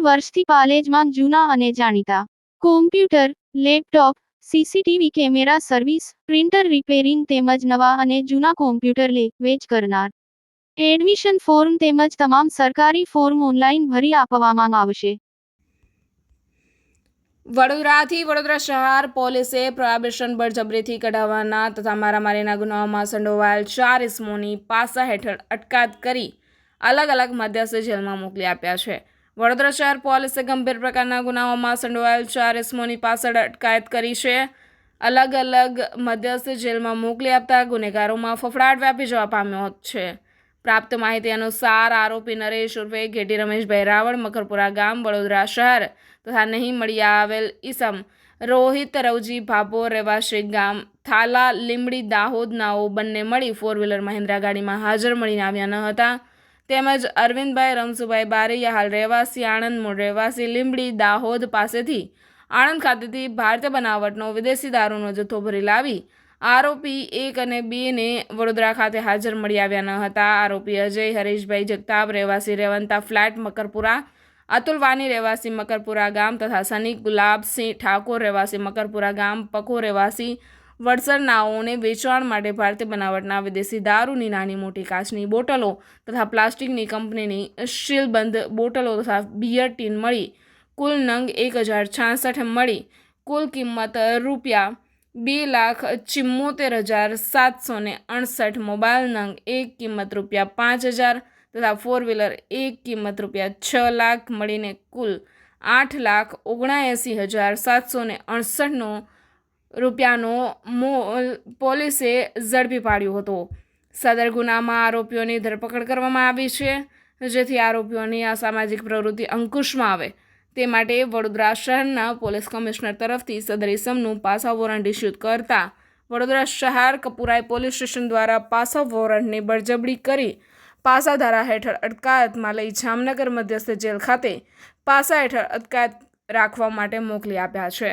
વર્ષથી પાલેજમાં જૂના અને જાણીતા. Computer laptop CCTV camera service printer repairing તેમજ નવા અને જૂના કોમ્પ્યુટર લે, વેચ કરનાર. એડમિશન ફોર્મ તેમજ તમામ સરકારી ફોર્મ ઓનલાઈન ભરી આપવામાં આવશે. વડોદરાથી વડોદરા શહેર પોલીસે પ્રોહિબિશન બળજબરીથી કઢાવવાના તથા મારામારીના ગુનાઓમાં સંડોવાયેલ ચાર ઇસમોની પાસા હેઠળ અટકાત કરી અલગ અલગ મધ્યસ્થ જેલમાં મોકલી આપ્યા છે. વડોદરા શહેર પોલીસે ગંભીર પ્રકારના ગુનાઓમાં સંડોવાયેલ ચાર ઇસમોની પાછળ અટકાયત કરી છે. અલગ અલગ મધ્યસ્થ જેલમાં મોકલી આપતા ગુનેગારોમાં ફફડાટ વ્યાપી જવા પામ્યો છે. પ્રાપ્ત માહિતી અનુસાર આરોપી નરેશ ઉર્ફે ઘેટી રમેશભાઈ રાવળ મકરપુરા ગામ, વડોદરા શહેર તથા નહીં મળી આવેલ ઈસમ, રોહિત રવજી ભાભોર રહેવાસી ગામ, થાલા લીમડી દાહોદ નાઓ બંને મળી ફોર વ્હીલર મહિન્દ્રા ગાડીમાં હાજર મળીને આવ્યા ન હતા. તેમજ અરવિંદભાઈ રમસુભાઈ બારૈયા હાલ રહેવાસી આણંદ મૂળ, રહેવાસી લીમડી દાહોદ પાસેથી આણંદ ખાતેથી ભારતીય બનાવટનો વિદેશી દારૂનો જથ્થો ભરી લાવી આરોપી એક અને બેને વડોદરા ખાતે હાજર મળી આવ્યા ન હતા. આરોપી અજય, હરીશભાઈ જગતાપ, રહેવાસી રેવંતા ફ્લેટ, મકરપુરા, અતુલ વાની, રહેવાસી મકરપુરા ગામ તથા સની ગુલાબસિંહ ઠાકોર, રહેવાસી મકરપુરા ગામ પકો રહેવાસી વડસર નાઓને વેચાણ માટે ભારતીય બનાવટના વિદેશી દારૂની નાની મોટી કાચની બોટલો તથા પ્લાસ્ટિકની કંપનીની શીલબંધ બોટલો તથા બિયર ટીન મળી. કુલ નંગ એક હજાર છાસઠ મળી. કુલ કિંમત રૂપિયા બે લાખ ચિમ્મોતેર હજાર સાતસો ને અડસઠ મોબાઈલ નંગ એક કિંમત રૂપિયા પાંચ હજાર તથા ફોર વ્હીલર એક કિંમત રૂપિયા છ લાખ મળીને કુલ આઠ લાખ ઓગણાએંસી હજાર સાતસો ને અડસઠનો રૂપિયાનો મોલ પોલીસે ઝડપી પાડ્યો હતો. સદર ગુનામાં આરોપીઓની ધરપકડ કરવામાં આવી છે, જેથી આરોપીઓની અસામાજિક પ્રવૃત્તિ અંકુશમાં આવે. તે માટે વડોદરા શહેરના પોલીસ કમિશનર તરફથી સદર ઇસમનું પાસા વોરંટ ઇસ્યુ કરતા વડોદરા શહેર કપુરાઈ પોલીસ સ્ટેશન દ્વારા પાસા વોરંટની બળજબડી કરી પાસા ધારા હેઠળ અટકાયતમાં લઈ જામનગર મધ્યસ્થ જેલ ખાતે પાસા હેઠળ અટકાયત રાખવા માટે મોકલી આપ્યા છે.